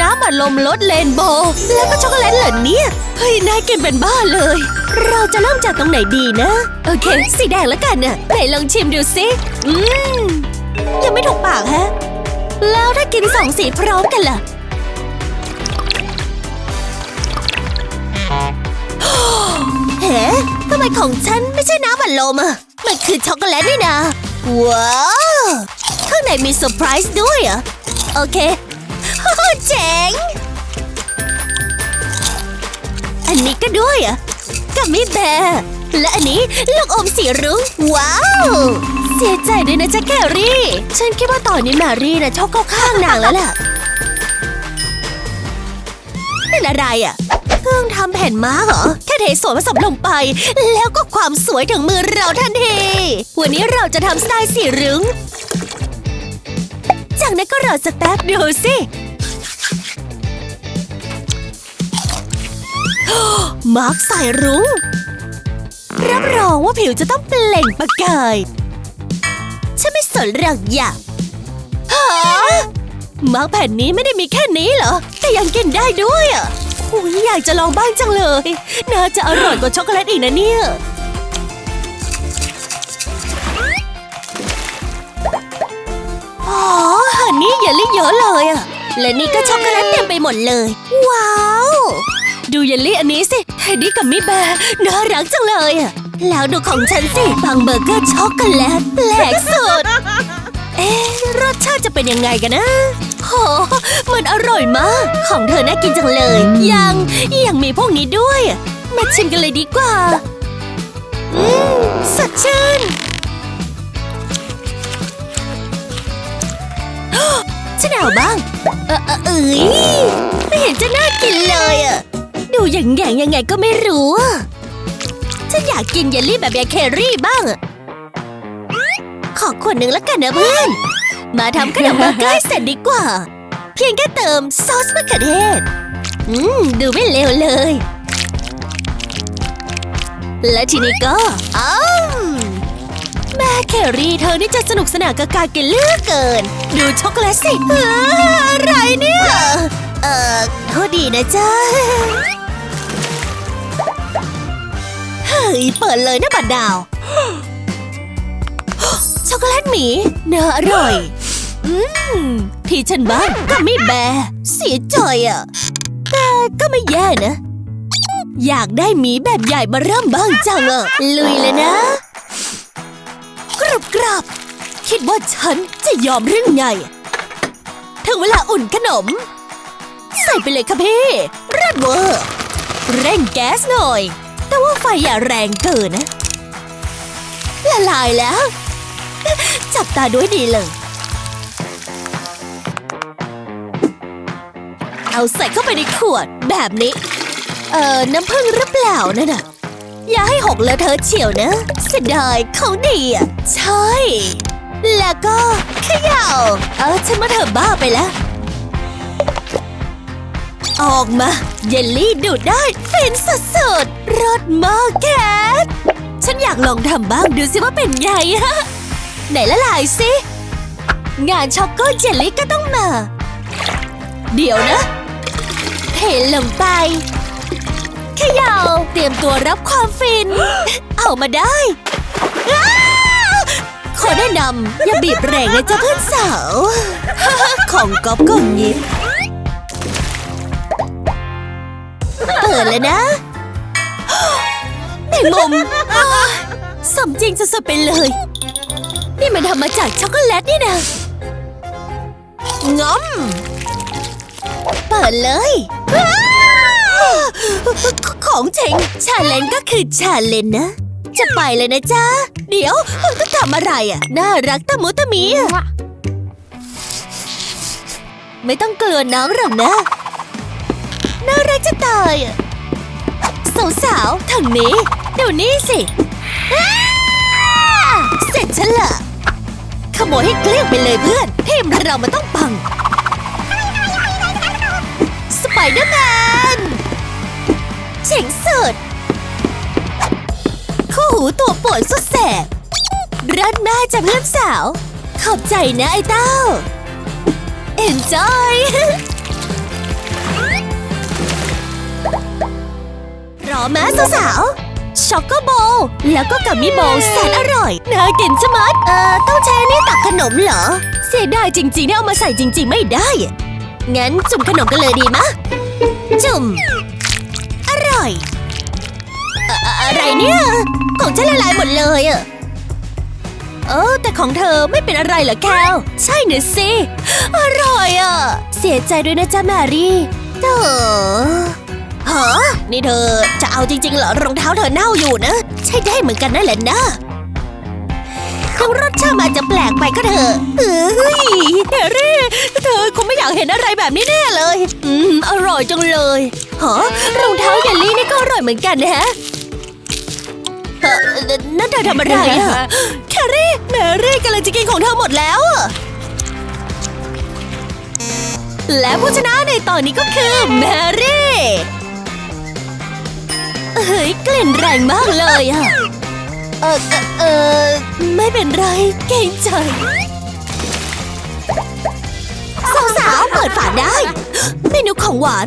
น้ำอัดลมรสเลนโบ แล้วก็ช็อกโกแลตเหรอเนี่ย เฮ้ยน่ากินเป็นบ้าเลย เราจะเริ่มจากตรงไหนดีนะ โอเค สีแดงแล้วกันน่ะไหนลองชิมดูสิ อืม ยังไม่ถูกปากฮะ แล้วถ้ากินสองสีพร้อมกันล่ะเฮ้ทำไมของฉันไม่ใช่น้ำอัดลมอะ มันคือช็อกโกแลตนี่นะ ว้าว ข้างในมีเซอร์ไพรส์ด้วยเหรอะโอเค เจ๋ง อันนี้ก็ด้วยเหรอะกัมมี่แบร์และอันนี้ลูกอมสีรุ้งว้าว เสียใจด้วยนะจ๊ะแครี่ ฉันคิดว่าตอนนี้แมรี่นะชอบเข้าข้างนางแล้วล่ะเป็นอะไรอะเครื่งทำแผ่นม้าเหรอ แค่เทส่วนผสมลงไป แล้วก็ความสวยถึงมือเราทันที วันนี้เราจะทำสไตล์สีรุ้งจากนั้นก็รอสักแป๊บดูสิ มาร์คสายรุ้งรับรองว่าผิวจะต้องเปล่งประกาย ฉันไม่สนหรอกอย่าฮะมาร์คแผ่นนี้ไม่ได้มีแค่นี้เหรอ แต่ยังกินได้ด้วยอะอุ้ยอยากจะลองบ้างจังเลย น่าจะอร่อยกว่าช็อกโกแลตอีกนะเนี่ยอ๋อฮันนี่เยลลี่เยอะเลยอะ และนี่ก็ช็อกโกแลตเต็มไปหมดเลย ว้าว ดูเยลลี่อันนี้สิเทดดี้กับมิแบร์น่ารักจังเลยอะแล้วดูของฉันสิบังเบอร์เกอร์ช็อกโกแลตแปลกสุด เอ๊ะรสชาติจะเป็นยังไงกันนะโหมันอร่อยมาก ของเธอน่ากินจังเลย ยังยังมีพวกนี้ด้วย มาชิมกันเลยดีกว่า อืมสดชื่นฉันเอาบ้าง เออเออเอ้ยไม่เห็นจะน่ากินเลยอะ ดูอย่างแงงยังไงก็ไม่รู้อะฉันอยากกินเยลลี่แบบยายเคอรี่บ้างอะขอขวดหนึ่งแล้วกันนะเพื่อน มาทำขนมเบอร์เกอร์เสร็จดีกว่า เพียงแค่เติมซอสมะเขือเทศ อืม ดูไม่เลวเลย และทีนี้ก็อ้าวแม่แครี่เธอนี่จะสนุกสนานกับการกินเลือกเกิน ดูช็อกโกแลตสิเอ้ออะไรเนี่ย เอ่อโทษดีนะจ๊ะ ยเปิดเลยนะบัดดาว ช็อกโกแลตหมีเน่าออร่อย อืม ที่ฉันบ้างก็ไม่แบเสียใจอะ แต่ก็ไม่แย่นะ อยากได้หมีแบบใหญ่มาเริ่มบ้างจังอะ ลุยเลยนะ กรับกรับคิดว่าฉันจะยอมเรื่องไง ถึงเวลาอุ่นขนม ใส่ไปเลยค่ะพี่เรัดเวอร์ เร่งแก๊สหน่อย แต่ว่าไฟอย่าแรงเกินนะ ละลายแล้ว จับตาด้วยดีเลย เอาใส่เข้าไปในขวดแบบนี้ เอ่อ น้ำผึ้งหรือเปล่านั่นน่ะ อย่าให้หกเลอะเทอะเฉียวนะเสียดายของดีอะ ใช่ แล้วก็เขย่า เออ ฉันมาเถอะบ้าไปแล้ว ออกมา เยลลี่ดูดได้เป็นสุดๆรสมากแคทฉันอยากลองทำบ้างดูสิว่าเป็นไงฮะ ไหนละลายสิ งานช็อกโกเจลลี่ก็ต้องมา เดี๋ยวนะ เทลงไปเขย่าเตรียมตัวรับความฟิน เอามาได้ ขอแนะนำอย่าบีบแรงนะจ๊ะเพื่อนสาว ของก๊อฟก็งี้ ปิดแล้วนะแมงมุมสมจริงสุดๆไปเลย นี่มันทำมาจากช็อกโกแลตนี่นะงอมเปิดเลยของเจ๋งชาเลนก็คือชาเลนนะ จะไปเลยนะจ๊ะ เดี๋ยวมันก็ทำอะไรอะ น่ารักตะมุตะมีอะไม่ต้องกลัวน้องหรอกนะ น่ารักจะตายอะ สาวๆทางนี้เดี๋ยวนี้สิเสร็จฉันละขโมยให้เกลี้ยงไปเลยเพื่อนทีมเรามันต้องปัง สไปเดอร์แมนเจ๋งสุดคู่หูตัวป่วนสุดแสบรัดแม่จะเพื่อนสาว ขอบใจนะไอ้เต้า enjoy สาวๆช็อกโกโบว์แล้วก็กัมมี่โบว์แสนอร่อยน่ากินชะมัด เอ่อต้องใช้นี่ตักขนมเหรอ เสียดายจริงๆที่เอามาใส่จริง ๆ ไม่ได้ งั้นจุ่มขนมกันเลยดีมะ จุ่ม อร่อยอะอะอะไรเนี่ย ของฉันละลายหมดเลยอะเออแต่ของเธอไม่เป็นอะไรเหรอแคลใช่เนอะสิ อร่อยอะ เสียใจด้วยนะจ๊ะแมรี่เธอ ฮะนี่เธอจะเอาจริงๆเหรอรองเท้าเธอเน่าอยู่นะ ใช่ได้เหมือนกันนั่นแหละนะถึงรสชาติมันอาจจะแปลกไปก็เถอะเฮ้ยเฮรี่เธอคงไม่อยากเห็นอะไรแบบนี้แน่เลย อืม อร่อยจังเลยฮะรองเท้าเยลลี่นี่ก็อร่อยเหมือนกันนะฮะเอ่อนั่นเธอทำอะไรอะแครี่แมรี่กำลังจะกินของเธอหมดแล้วอะและผู้ชนะในตอนนี้ก็คือแมรี่ เฮ้ยกลิ่นแรงมากเลยอะ เออเอ่อไม่เป็นไรเกรงใจสาวๆเปิดฝาได้ เมนูของหวาน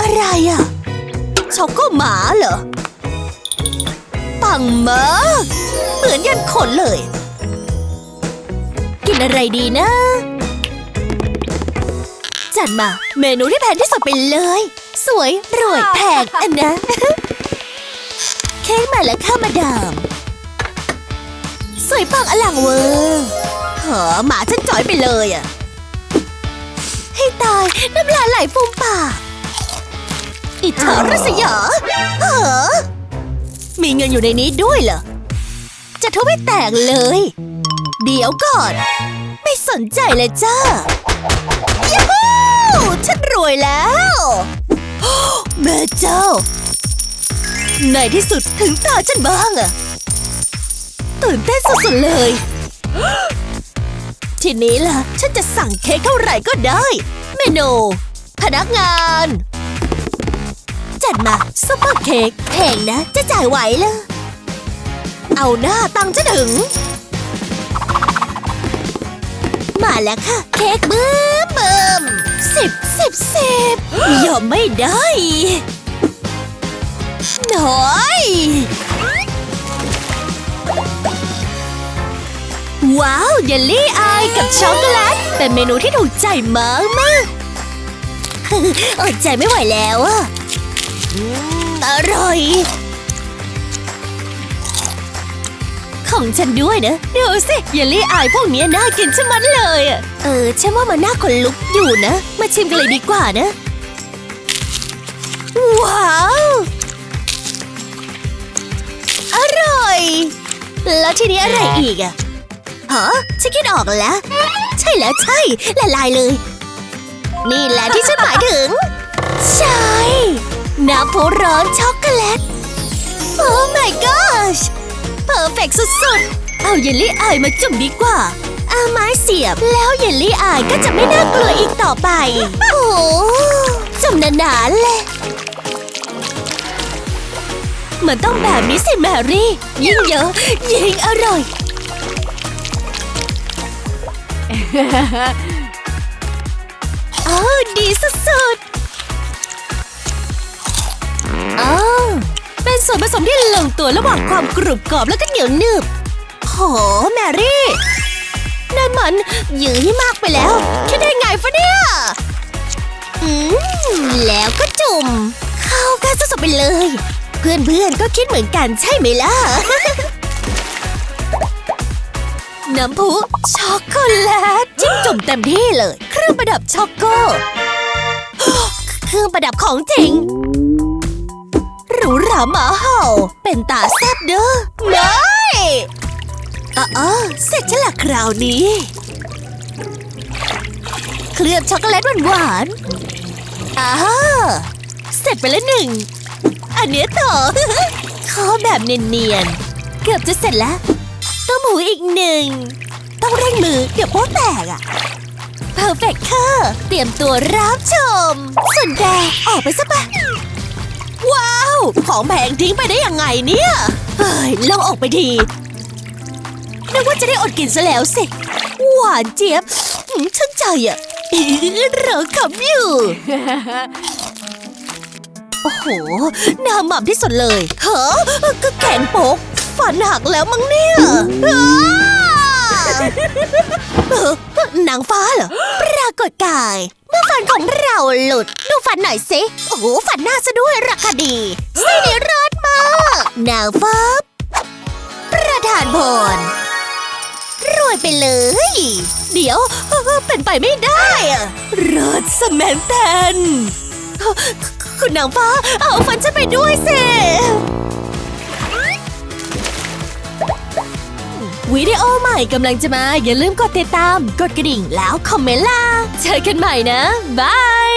อะไรอะช็อกโกหมาเหรอ ปังมากเหมือนยันขนเลย กินอะไรดีนะ จัดมาเมนูที่แพงที่สุดไปเลย สวย รวยแพงอันนะ เค้กมาแล้วค่ะมาดาม สวยปังอลังเวอร์เหอหมาฉันจ่อยไปเลยอะ ให้ตาย น้ำลายไหลฟูมปาก อิจฉาริษยาเหรอมีเงินอยู่ในนี้ด้วยเหรอ จะทุบให้แตกเลย เดี๋ยวก่อน ไม่สนใจเลยจ้ายูฮูฉันรวยแล้ว แม่เจ้า ในที่สุดถึงตาฉันบ้างอะตื่นเต้นสุดๆเลย ทีนี้ล่ะ ฉันจะสั่งเค้กเท่าไหร่ก็ได้ เมนูพนักงาน จัดมาซุปเปอร์เค้กแพงนะ จะจ่ายไหวเลยเอาหน้าตังจะถึง แล้วค่ะ เค้กเบิ่มเบิ่มสิบสิบสิบยอมไม่ได้หน่อย ว้าวเยลลี่อายกับช็อกโกแลต เป็นเมนูที่ถูกใจมากมากอดใจไม่ไหวแล้วอะอร่อย ของฉันด้วยนะดูสิเยลลี่อายพวกนี้น่ากินชะมัดเลยอะเออฉันว่ามันน่าขนลุกอยู่นะ มาชิมกันเลยดีกว่านะ ว้าว อร่อย แล้วทีนี้อะไรอีกอะฮะฉันคิดออกแล้ว ใช่แล้วใช่ละลายเลย นี่แหละที่ฉันหมายถึง ใช่น้ำพุร้อนช็อกโกแลต โอ้ my gosh เพอร์เฟกสุดๆ เอาเยลลี่อายมาจุ่มดีกว่า เอาไม้เสียบ แล้วเยลลี่อายก็จะไม่น่ากลัวอีกต่อไป โอ้จุ่มนาๆเลยมันต้องแบบนี้สิแมรี่ ยิ่งเยอะ ยิ่งอร่อย โอ้ดีสุด ตัวระหว่างความกรุบกรอบแล้วก็เหนียวหนึบโหแมรี่นั่นมันยือมากไปแล้วคิดได้ไงฟะเนี่ยอืมแล้วก็จุ่ม เข้ากันสุดๆไปเลย เพื่อนๆก็คิดเหมือนกันใช่ไหมล่ะ น้ำพุช็อกโกแลตจิ้มจุ่มเต็มที่เลย เครื่องประดับช็อกโกเครื่องประดับของจริง หรูหราหมาเห่า เป็นตาแซบเด้อไม่อ๋อเสร็จฉันละคราวนี้ เคลือบช็อกโกแลตหวานๆอ้าเสร็จไปแล้วหนึ่ง อันเนี้ยต่อขอแบบเนียนๆ เกือบจะเสร็จแล้ว ต้มหูอีกหนึ่ง ต้องเร่งมือเดี๋ยวโป๊ะแตกอะเพอร์เฟกค่ะ เตรียมตัวรับชม ส่วนแกออกไปซะปะว้าว ของแพงทิ้งไปได้ยังไงเนี่ย เฮ้ยลองออกไปทีนึกว่าจะได้อดกินซะแล้วสิ หวานเจี๊ยบชื่นใจอะเราขับอยู่ โอ้โห หน้าหม่ำที่สุดเลย เฮ้อก็แขนโปก ฟันหักแล้วมั้งเนี่ย นางฟ้าเหรอ ปรากฏกาย เมื่อฟันของเราหลุด ดูฟันหน่อยสิ โอ้โห ฟันหน้าซะด้วยราคาดีสีนี้รอดมากนางฟ้า ประธานพรรวยไปเลย เดี๋ยว เป็นไปไม่ได้อะรถสแมนแตนคุณนางฟ้า เอาฟันฉันไปด้วยสิ วิดีโอใหม่กำลังจะมา อย่าลืมกดติดตาม กดกระดิ่งแล้วคอมเมนต์ล่ะเจอกันใหม่นะ บาย